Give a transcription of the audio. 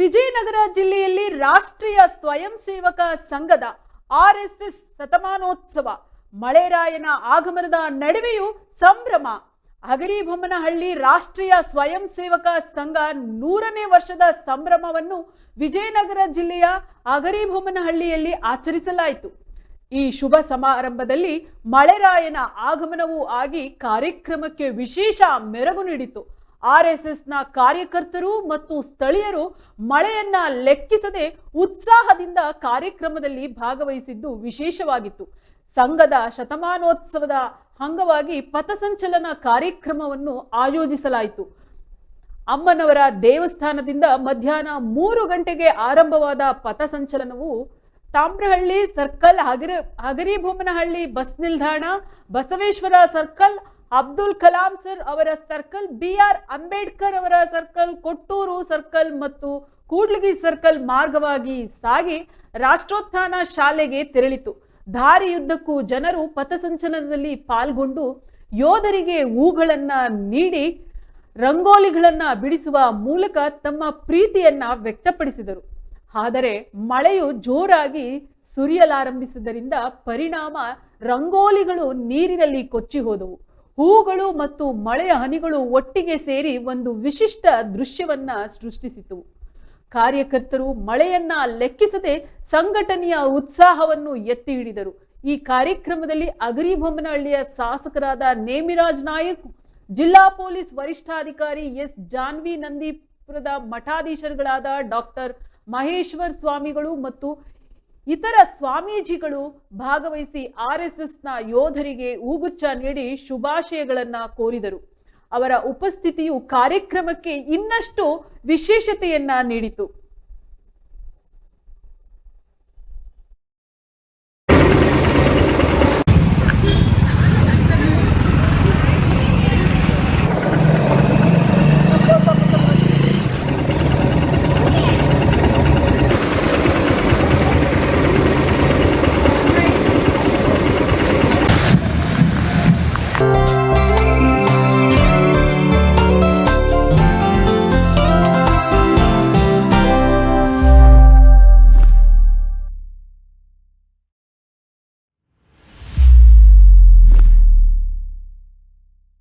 ವಿಜಯನಗರ ಜಿಲ್ಲೆಯಲ್ಲಿ ರಾಷ್ಟ್ರೀಯ ಸ್ವಯಂ ಸೇವಕ ಸಂಘದ ಆರ್ ಎಸ್ ಎಸ್ ಶತಮಾನೋತ್ಸವ, ಮಳೆರಾಯನ ಆಗಮನದ ನಡುವೆಯೂ ಸಂಭ್ರಮ. ಹಗರಿಬೊಮ್ಮನಹಳ್ಳಿ ರಾಷ್ಟ್ರೀಯ ಸ್ವಯಂ ಸೇವಕ ಸಂಘ ನೂರನೇ ವರ್ಷದ ಸಂಭ್ರಮವನ್ನು ವಿಜಯನಗರ ಜಿಲ್ಲೆಯ ಅಗರಿಬೊಮ್ಮನಹಳ್ಳಿಯಲ್ಲಿ ಆಚರಿಸಲಾಯಿತು. ಈ ಶುಭ ಸಮಾರಂಭದಲ್ಲಿ ಮಳೆರಾಯನ ಆಗಮನವೂ ಆಗಿ ಕಾರ್ಯಕ್ರಮಕ್ಕೆ ವಿಶೇಷ ಮೆರಗು ನೀಡಿತು. ಆರ್ ಎಸ್ ಎಸ್ನ ಕಾರ್ಯಕರ್ತರು ಮತ್ತು ಸ್ಥಳೀಯರು ಮಳೆಯನ್ನ ಲೆಕ್ಕಿಸದೆ ಉತ್ಸಾಹದಿಂದ ಕಾರ್ಯಕ್ರಮದಲ್ಲಿ ಭಾಗವಹಿಸಿದ್ದು ವಿಶೇಷವಾಗಿತ್ತು. ಸಂಘದ ಶತಮಾನೋತ್ಸವದ ಅಂಗವಾಗಿ ಪಥಸಂಚಲನ ಕಾರ್ಯಕ್ರಮವನ್ನು ಆಯೋಜಿಸಲಾಯಿತು. ಅಮ್ಮನವರ ದೇವಸ್ಥಾನದಿಂದ ಮಧ್ಯಾಹ್ನ ಮೂರು ಗಂಟೆಗೆ ಆರಂಭವಾದ ಪಥಸಂಚಲನವು ತಾಮ್ರಹಳ್ಳಿ ಸರ್ಕಲ್, ಹಗರಿ, ಹಗರಿಭೂಮನಹಳ್ಳಿ ಬಸ್ ನಿಲ್ದಾಣ, ಬಸವೇಶ್ವರ ಸರ್ಕಲ್ ಅಬ್ದುಲ್ ಕಲಾಂ ಸರ್ ಅವರ ಸರ್ಕಲ್ ಬಿ ಆರ್ ಅಂಬೇಡ್ಕರ್ ಅವರ ಸರ್ಕಲ್, ಕೊಟ್ಟೂರು ಸರ್ಕಲ್ ಮತ್ತು ಕೂಡ್ಲಿಗಿ ಸರ್ಕಲ್ ಮಾರ್ಗವಾಗಿ ಸಾಗಿ ರಾಷ್ಟ್ರೋತ್ಥಾನ ಶಾಲೆಗೆ ತೆರಳಿತು. ದಾರಿಯುದ್ದಕ್ಕೂ ಜನರು ಪಥಸಂಚಲನದಲ್ಲಿ ಪಾಲ್ಗೊಂಡು ಯೋಧರಿಗೆ ಹೂಗಳನ್ನ ನೀಡಿ ರಂಗೋಲಿಗಳನ್ನ ಬಿಡಿಸುವ ಮೂಲಕ ತಮ್ಮ ಪ್ರೀತಿಯನ್ನ ವ್ಯಕ್ತಪಡಿಸಿದರು. ಆದರೆ ಮಳೆಯು ಜೋರಾಗಿ ಸುರಿಯಲಾರಂಭಿಸಿದ್ದರಿಂದ ಪರಿಣಾಮ ರಂಗೋಲಿಗಳು ನೀರಿನಲ್ಲಿ ಕೊಚ್ಚಿ ಹೋದವು. ಹೂಗಳು ಮತ್ತು ಮಳೆಯ ಹನಿಗಳು ಒಟ್ಟಿಗೆ ಸೇರಿ ಒಂದು ವಿಶಿಷ್ಟ ದೃಶ್ಯವನ್ನ ಸೃಷ್ಟಿಸಿತು. ಕಾರ್ಯಕರ್ತರು ಮಳೆಯನ್ನ ಲೆಕ್ಕಿಸದೆ ಸಂಘಟನೆಯ ಉತ್ಸಾಹವನ್ನು ಎತ್ತಿ ಹಿಡಿದರು. ಈ ಕಾರ್ಯಕ್ರಮದಲ್ಲಿ ಅಗರಿಬೊಮ್ಮನಹಳ್ಳಿಯ ಶಾಸಕರಾದ ನೇಮಿರಾಜ್ ನಾಯಕ್, ಜಿಲ್ಲಾ ಪೊಲೀಸ್ ವರಿಷ್ಠಾಧಿಕಾರಿ ಎಸ್ ಜಾನ್ವಿ ನಂದೀಪುರದ ಮಠಾಧೀಶರುಗಳಾದ ಡಾಕ್ಟರ್ ಮಹೇಶ್ವರ್ ಸ್ವಾಮಿಗಳು ಮತ್ತು ಇತರ ಸ್ವಾಮೀಜಿಗಳು ಭಾಗವಹಿಸಿ ಆರ್ ಎಸ್ ಎಸ್ನ ಯೋಧರಿಗೆ ಹೂಗುಚ್ಛ ನೀಡಿ ಶುಭಾಶಯಗಳನ್ನು ಕೋರಿದರು. ಅವರ ಉಪಸ್ಥಿತಿಯು ಕಾರ್ಯಕ್ರಮಕ್ಕೆ ಇನ್ನಷ್ಟು ವಿಶೇಷತೆಯನ್ನ ನೀಡಿತು.